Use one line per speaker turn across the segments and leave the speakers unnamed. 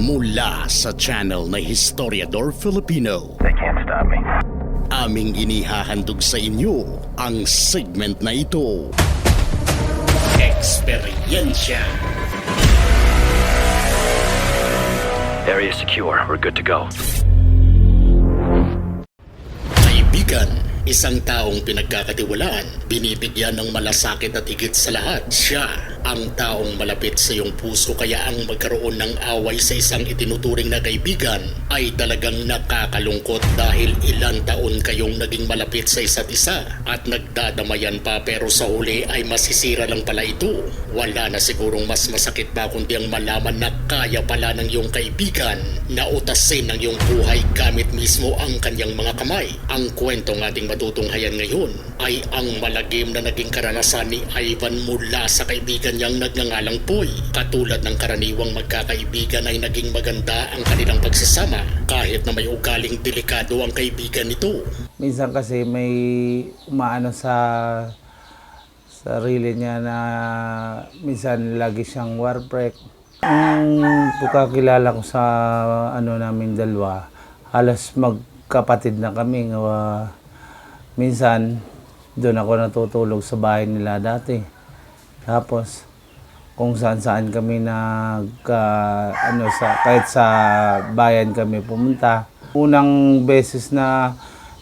Mula sa channel na Historiador Filipino,
They can't stop me.
aming inihahandog sa inyo ang segment na ito. Eksperyensya.
Area secure. We're good to go.
Kaibigan, isang taong pinagkakatiwalaan, binibigyan ng malasakit at higit sa lahat. Siya ang taong malapit sa iyong puso kaya ang magkaroon ng away sa isang itinuturing na kaibigan ay talagang nakakalungkot dahil ilang taon kayong naging malapit sa isa't isa at nagdadamayan pa pero sa huli ay masisira lang pala ito. Wala na sigurong mas masakit pa kundi ang malaman na kaya pala ng iyong kaibigan na utasin ng iyong buhay gamit mismo ang kanyang mga kamay. Ang kwentong ating matutunghayan ngayon ay ang malagim na naging karanasan ni Ivan mula sa kaibigan niyang nagngangalang Poy. Katulad ng karaniwang magkakaibigan ay naging maganda ang kanilang pagsasama kahit na may ugaling delikado ang kaibigan nito.
Minsan kasi may umaano sa sarili niya na minsan lagi siyang war break. Ang pagkakilala ko sa ano namin dalawa, halos magkapatid na kami. Uh, minsan, doon ako natutulog sa bahay nila dati. Tapos, kung saan saan kami nag ah, ano sa kahit sa bayan kami pumunta. Unang beses na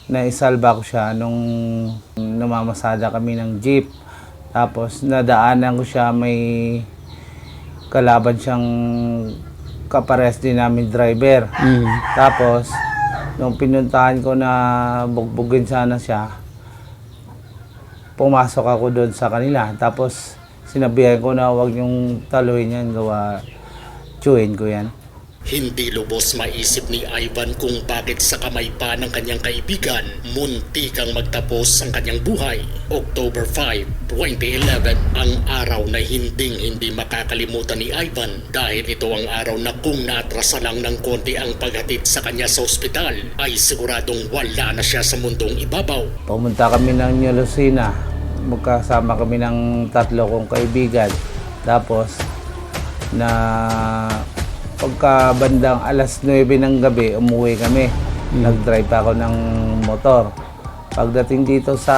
naisalba ko siya nung namamasada kami ng jeep. Tapos nadaanan ko siya may kalaban siyang kapares din namin driver. Tapos nung pinuntahan ko na bugbugin sana siya, pumasok ako doon sa kanila. Tapos sinabihan ko na huwag yung taluhin yan, gawa chewin ko yan.
Hindi lubos maisip ni Ivan kung bakit sa kamay pa ng kanyang kaibigan munti kang magtapos ang kanyang buhay. October 5, 2011 ang araw na hinding hindi makakalimutan ni Ivan dahil ito ang araw na kung natrasa lang ng konti ang paghatid sa kanya sa ospital ay siguradong wala na siya sa mundong ibabaw.
Pumunta kami ng New Lucena. Magkasama kami ng tatlo kong kaibigan. Tapos, na pagka bandang alas 9 ng gabi, umuwi kami. Nag-drive ako ng motor. Pagdating dito sa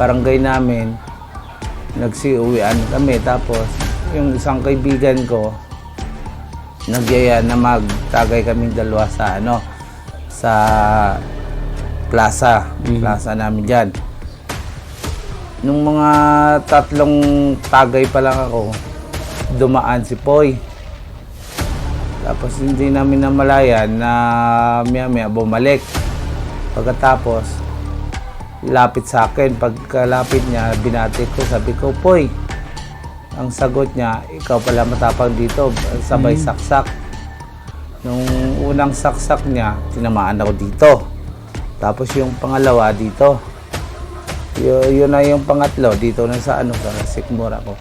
barangay namin, nagsiuwian kami. Tapos, yung isang kaibigan ko, nagyaya na magtagay kaming dalawa sa ano, sa plaza, plaza namin dyan. Nung mga tatlong tagay pa lang ako, dumaan si Poy. Tapos hindi namin namalayan na maya maya bumalik. Pagkatapos, lapit sa akin. Pagkalapit niya, binati ko, sabi ko, Poy, ang sagot niya, ikaw pala matapang dito, sabay saksak. Nung unang saksak niya, tinamaan ako dito. Tapos yung pangalawa dito. Yun na yung pangatlo, dito na sa ano, sa sikmura ko.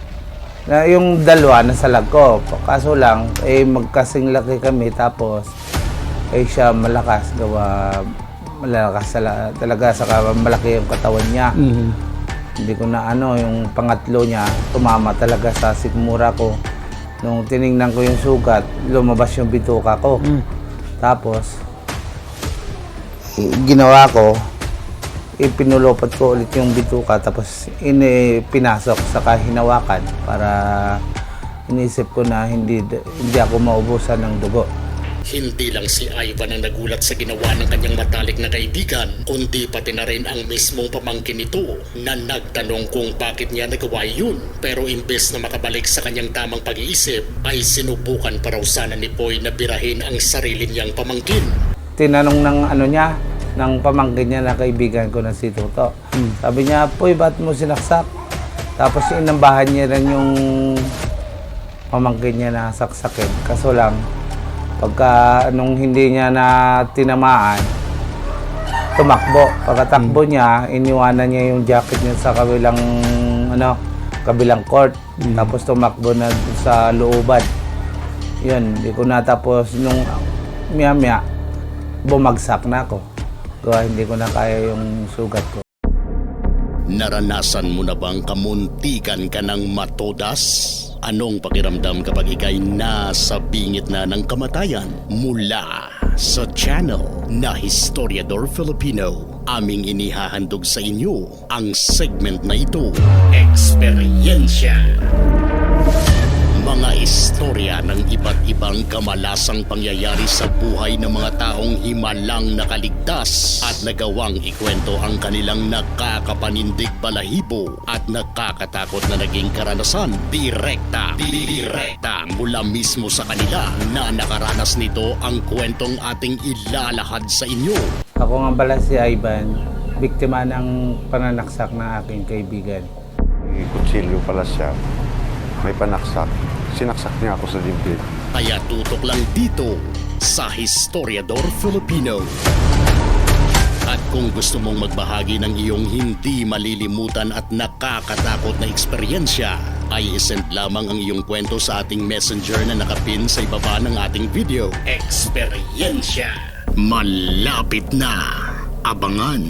Na yung dalawa nasa lag ko. Kaso lang, eh magkasing laki kami tapos eh siya malakas gawa malakas sala- talaga sa malaki yung katawan niya. Hindi ko na ano, yung pangatlo niya, tumama talaga sa sikmura ko. Nung tiningnan ko yung sugat, lumabas yung bituka ko. Tapos, i- ginawa ko, ipinulupot ko ulit yung bituka tapos pinasok sa hinawakan para inisip ko na hindi hindi ako maubusan ng dugo.
Hindi lang si Ivan ang nagulat sa ginawa ng kanyang matalik na kaibigan, kundi pati na rin ang mismong pamangkin nito na nagtanong kung bakit niya nagawa yun. Pero imbes na makabalik sa kanyang tamang pag-iisip, ay sinubukan pa raw sana ni Poy na birahin ang sarili niyang pamangkin.
Tinanong ng ano niya, ng pamangkin niya na kaibigan ko na si Toto. Sabi niya, Poy, ba't mo sinaksak? Tapos inambahan niya rin yung pamangkin niya na saksakin. Kaso lang, pagka nung hindi niya na tinamaan, tumakbo. Pagkatakbo niya, iniwanan niya yung jacket niya sa kabilang ano, kabilang court. Tapos tumakbo na sa looban. Yun, hindi ko natapos nung miya-miya, bumagsak na ako. Gawa hindi ko na kaya yung sugat ko.
Naranasan mo na bang kamuntikan ka ng matodas?
Anong pakiramdam kapag ikay nasa bingit na ng kamatayan mula sa channel na Historiador Filipino? Aming inihahandog sa inyo ang segment na ito. Eksperyensya. Mga istorya ng iba't ibang kamalasang pangyayari sa buhay ng mga taong himalang nakaligtas at nagawang ikwento ang kanilang nakakapanindig balahibo at nakakatakot na naging karanasan direkta, direkta mula mismo sa kanila na nakaranas nito ang kwentong ating ilalahad sa inyo.
Ako nga pala si Ivan, biktima ng pananaksak ng aking kaibigan.
Kutsilyo pala siya. May panaksak. Sinaksak niya ako sa dibdib.
Kaya tutok lang dito sa Historiador Filipino. At kung gusto mong magbahagi ng iyong hindi malilimutan at nakakatakot na eksperyensya, ay isend lamang ang iyong kwento sa ating messenger na nakapin sa ibaba ng ating video. Eksperyensya. Malapit na. Abangan.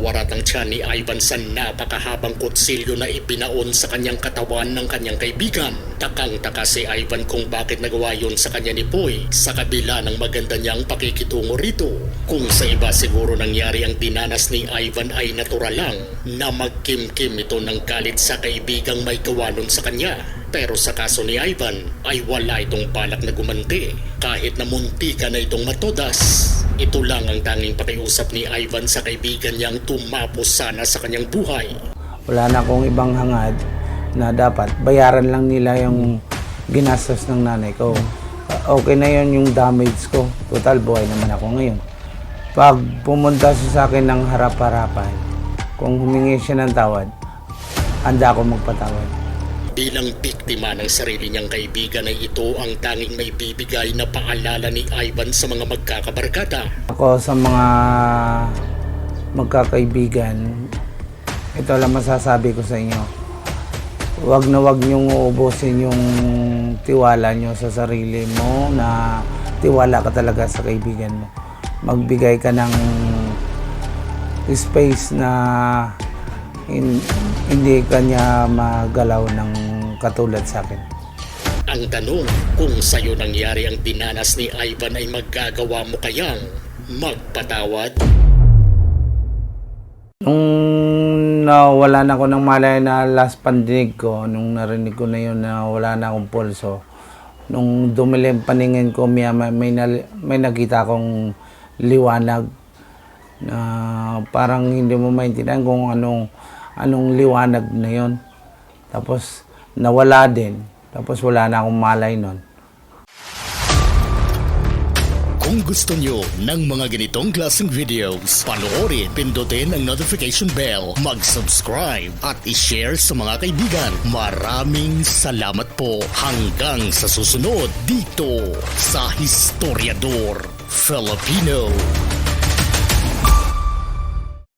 Warat na warat ang tiyan ni Ivan sa napakahabang kutsilyo na ipinaon sa kanyang katawan ng kanyang kaibigan. Takang-taka si Ivan kung bakit nagawa yun sa kanya ni Poy sa kabila ng maganda niyang pakikitungo rito. Kung sa iba siguro nangyari ang dinanas ni Ivan ay natural lang na magkim-kim ito ng galit sa kaibigang may kawanon sa kanya. Pero sa kaso ni Ivan ay wala itong balak na gumanti kahit na muntika na itong matodas. Ito lang ang tanging pakiusap ni Ivan sa kaibigan niyang tumapos sana sa kanyang buhay.
Wala na akong ibang hangad na dapat bayaran lang nila yung ginastos ng nanay ko. Uh, Okay na yon yung damage ko. Total, buhay naman ako ngayon. Pag pumunta siya sa akin ng harap-harapan, kung humingi siya ng tawad, handa ako magpatawad.
Bilang biktima ng sarili niyang kaibigan ay ito ang tanging may bibigay na paalala ni Ivan sa mga magkakabarkada.
Ako sa mga magkakaibigan, ito lang masasabi ko sa inyo. Huwag na huwag niyong uubusin yung tiwala niyo sa sarili mo na tiwala ka talaga sa kaibigan mo. Magbigay ka ng space na hin- hindi ka niya magalaw ng katulad sa akin.
Ang tanong, kung sa'yo nangyari ang dinanas ni Ivan ay magagawa mo kayang magpatawad?
Nung nawala na ako ng malay na last pandinig ko, nung narinig ko na yun na wala na akong pulso, nung dumilim paningin ko, may, may, may nakita akong liwanag na parang hindi mo maintindihan kung anong, anong liwanag na yon. Tapos nawala din. Tapos wala na akong malay nun.
Kung gusto nyo ng mga ganitong klaseng videos, panoorin, pindutin ang notification bell, mag-subscribe at i-share sa mga kaibigan. Maraming salamat po hanggang sa susunod dito sa Historiador Filipino.